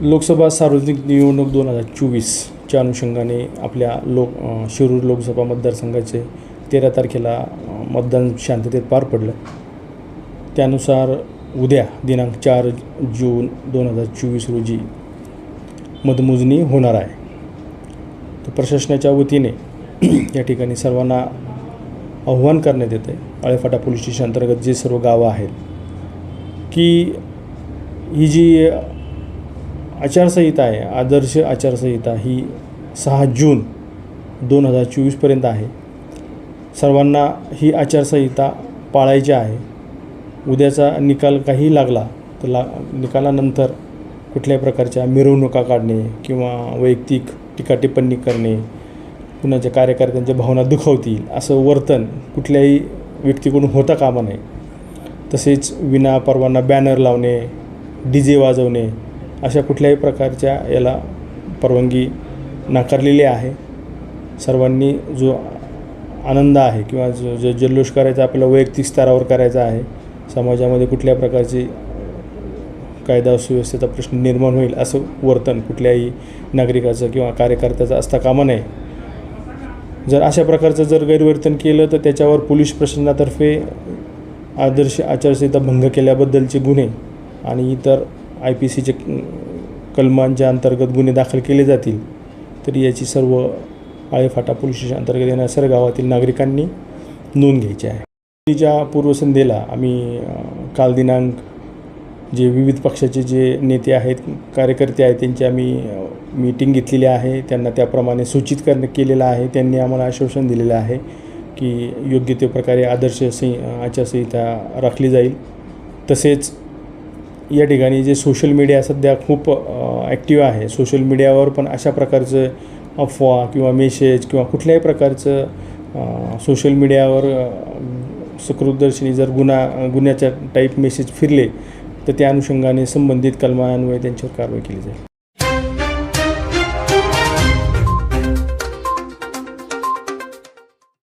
लोकसभा सार्वजनिक निवडणूक दोन हजार चोवीसच्या अनुषंगाने आपल्या लोक शिरूर लोकसभा मतदारसंघाचे तेरा तारखेला मतदान शांततेत पार पडलं. त्यानुसार उद्या दिनांक चार जून दोन हजार चोवीस रोजी मतमोजणी होणार आहे. तर प्रशासनाच्या वतीने या ठिकाणी सर्वांना आव्हान करण्यात येतं आहे आळेफाटा पोलीस स्टेशन अंतर्गत जे सर्व गावं आहेत की ही जी आचारसंहिता आहे. आदर्श आचारसंहिता ही सहा जून दोन हजार चोवीसपर्यंत आहे. सर्वांना ही आचारसंहिता पाळायची आहे. उद्याचा निकाल काही लागला तर ला निकालानंतर कुठल्याही प्रकारच्या मिरवणुका काढणे किंवा वैयक्तिक टीकाटिप्पणी करणे कुणाच्या कार्यकर्त्यांच्या भावना दुखावतील असं वर्तन कुठल्याही व्यक्तीकडून होता कामा नये. तसेच विना परवाना बॅनर लावणे डी जे वाजवणे अशा कुठल्याही प्रकारच्या याला परवानगी नाकारलेली आहे. सर्वांनी जो आनंद आहे किंवा जो जो जल्लोष करायचा आपल्याला वैयक्तिक स्तरावर करायचा आहे समाजामध्ये कुठल्या प्रकारची कायदा सुव्यवस्थेचा प्रश्न निर्माण होईल असं वर्तन कुठल्याही नागरिकाचं किंवा कार्यकर्त्याचं असता कामा नये. जर अशा प्रकारचं जर गैरवर्तन केलं तर त्याच्यावर पोलीस प्रशासनातर्फे आदर्श आचारसंहिता भंग केल्याबद्दलचे गुन्हे आणि इतर आय पी सीचे कलमांच्या अंतर्गत गुन्हे दाखल केले जातील तरी याची सर्व आळेफाटा पोलीस स्टेशन अंतर्गत येणाऱ्या सर्व गावातील नागरिकांनी नोंद घ्यायची आहे. च्या पूर्वसंध्येला आम्ही काल दिनांक जे विविध पक्षाचे जे नेते आहेत कार्यकर्ते आहेत त्यांची आम्ही मीटिंग घेतलेली आहे. त्यांना त्याप्रमाणे सूचित कर केलेलं आहे. त्यांनी आम्हाला आश्वासन दिलेलं आहे की योग्य ते प्रकारे आदर्श सं आचारसंहिता राखली जाईल. तसेच या ठिकाणी जे सोशल मीडिया सध्या खूप ॲक्टिव्ह आहे. सोशल मीडियावर पण अशा प्रकारचं अफवा किंवा मेसेज किंवा कुठल्याही प्रकारचं सोशल मीडियावर सकृतदर्शनी जर गुन्हा गुन्ह्याच्या टाईप मेसेज फिरले तर त्या अनुषंगाने संबंधित कलमान्वये त्यांच्यावर कारवाई केली जाईल.